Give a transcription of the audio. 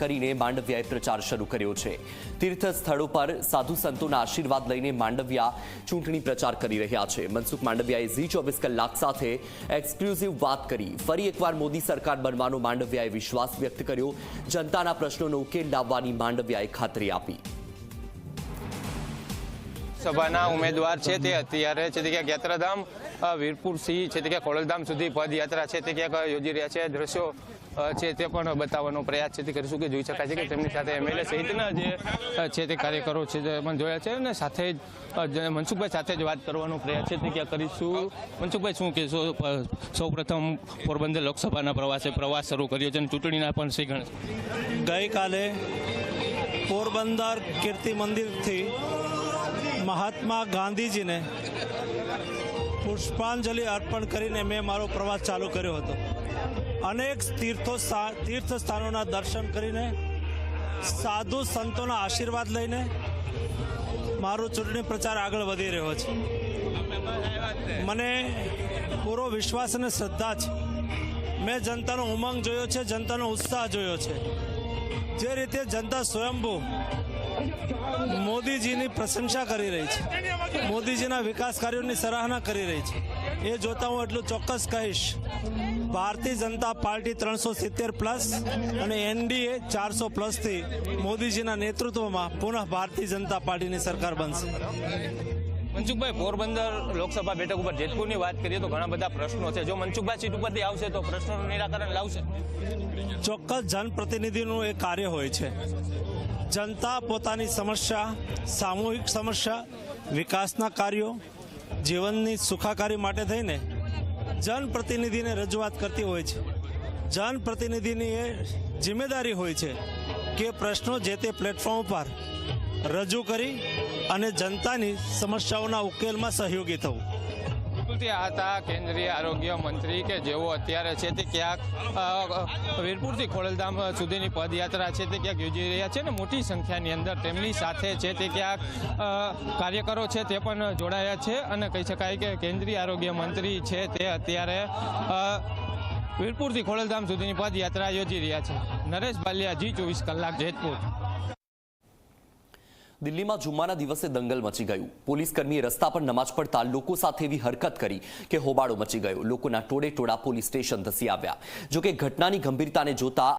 કરીને માંડવ્યાએ પ્રચાર શરૂ કર્યો છે. તીર્થ સ્થળો પર સાધુ સંતોના આશીર્વાદ લઈને માંડવિયા ચૂંટણી પ્રચાર કરી રહ્યા છે. મનસુખ માંડવિયાએ ઝી ચોવીસ કલાક સાથે એક્સક્લુઝિવ વાત કરી. ફરી એકવાર મોદી સરકાર બનવાનો માંડવિયાએ વિશ્વાસ વ્યક્ત કર્યો. જનતાના પ્રશ્નોનો ઉકેલ લાવવાની માંડવિયાએ ખાતરી આપી. સભાના ઉમેદવાર છે તે અત્યારે છે તે ક્યાંક યાત્રાધામ વીરપુર સિંહ છે તે ક્યાંક ખોડલધામ સુધી પદયાત્રા છે તે ક્યાંક યોજી રહ્યા છે. દ્રશ્યો છે તે પણ બતાવવાનો પ્રયાસ છે તે કરીશું કે જોઈ શકાય છે કે તેમની સાથે એમએલએ સહિતના જે છે તે કાર્યકરો છે તે પણ જોયા છે અને સાથે જ મનસુખભાઈ સાથે જ વાત કરવાનો પ્રયાસ છે તે ક્યાં કરીશું? મનસુખભાઈ, શું કહેશો? સૌ પ્રથમ પોરબંદર લોકસભાના પ્રવાસે પ્રવાસ શરૂ કર્યો છે અને ચૂંટણીના પણ શ્રી ગઈકાલે પોરબંદર કીર્તિ મંદિરથી મહાત્મા ગાંધીજીને પુષ્પાંજલિ અર્પણ કરીને મેં મારો પ્રવાસ ચાલુ કર્યો હતો. અનેક તીર્થો તીર્થ સ્થાનોના દર્શન કરીને, સાધુ સંતોના આશીર્વાદ લઈને મારો ચૂંટણી પ્રચાર આગળ વધી રહ્યો છે. મને પૂરો વિશ્વાસ અને શ્રદ્ધા છે. મેં જનતાનો ઉમંગ જોયો છે, જનતાનો ઉત્સાહ જોયો છે. જે રીતે જનતા સ્વયંભૂ મોદીજીની પ્રશંસા કરી રહી છે, મોદીજીના વિકાસ કાર્યોની સરાહના કરી રહી છે. એ જોતા હું એટલું ચોક્કસ કહીશ, ભારતીય જનતા પાર્ટી ત્રણસો સિત્તેર પ્લસ અને એનડીએ ચારસો પ્લસથી મોદીજીના નેતૃત્વમાં પુનઃ ભારતીય જનતા પાર્ટીની સરકાર બનશે. મનસુખભાઈ, પોરબંદર લોકસભા બેઠક ઉપર જેતપુરની વાત કરીએ તો ઘણા બધા પ્રશ્નો છે. જો મનસુખભાઈ સીટ ઉપરથી આવશે તો પ્રશ્નોનું નિરાકરણ લાવશે. ચોક્કસ જનપ્રતિનિધિનું એ કાર્ય હોય છે. જનતા પોતાની સમસ્યા, સામૂહિક સમસ્યા, વિકાસના કાર્યો, જીવનની સુખાકારી માટે થઈને જનપ્રતિનિધિને રજૂઆત કરતી હોય છે. જનપ્રતિનિધિની એ જિમ્મેદારી હોય છે કે પ્રશ્નો જે તે પ્લેટફોર્મ ઉપર રજૂ કરી અને જનતાની સમસ્યાઓના ઉકેલમાં સહયોગી થવું. બિલકુલ હતા કેન્દ્રીય આરોગ્ય મંત્રી કે જેઓ અત્યારે છે તે ક્યાંક વીરપુરથી ખોડલધામ સુધીની પદયાત્રા છે તે ક્યાંક યોજી રહ્યા છે ને મોટી સંખ્યાની અંદર તેમની સાથે છે તે ક્યાંક કાર્યકરો છે તે પણ જોડાયા છે અને કહી શકાય કે કેન્દ્રીય આરોગ્ય મંત્રી છે તે અત્યારે વીરપુરથી ખોડલધામ સુધીની પદયાત્રા યોજી રહ્યા છે. નરેશ બાલિયા જી, ચોવીસ કલાક જેતપુર. દિલ્હીમાં જુમ્માના દિવસે દંગલ મચી ગયું. પોલીસ કર્મીએ રસ્તા પર નમાજ પડતા લોકો સાથે એવી હરકત કરી કે હોબાળો મચી ગયો. લોકોના ટોળે ટોળા પોલીસ સ્ટેશન ધસી આવ્યા. જોકે ઘટનાની ગંભીરતાને જોતા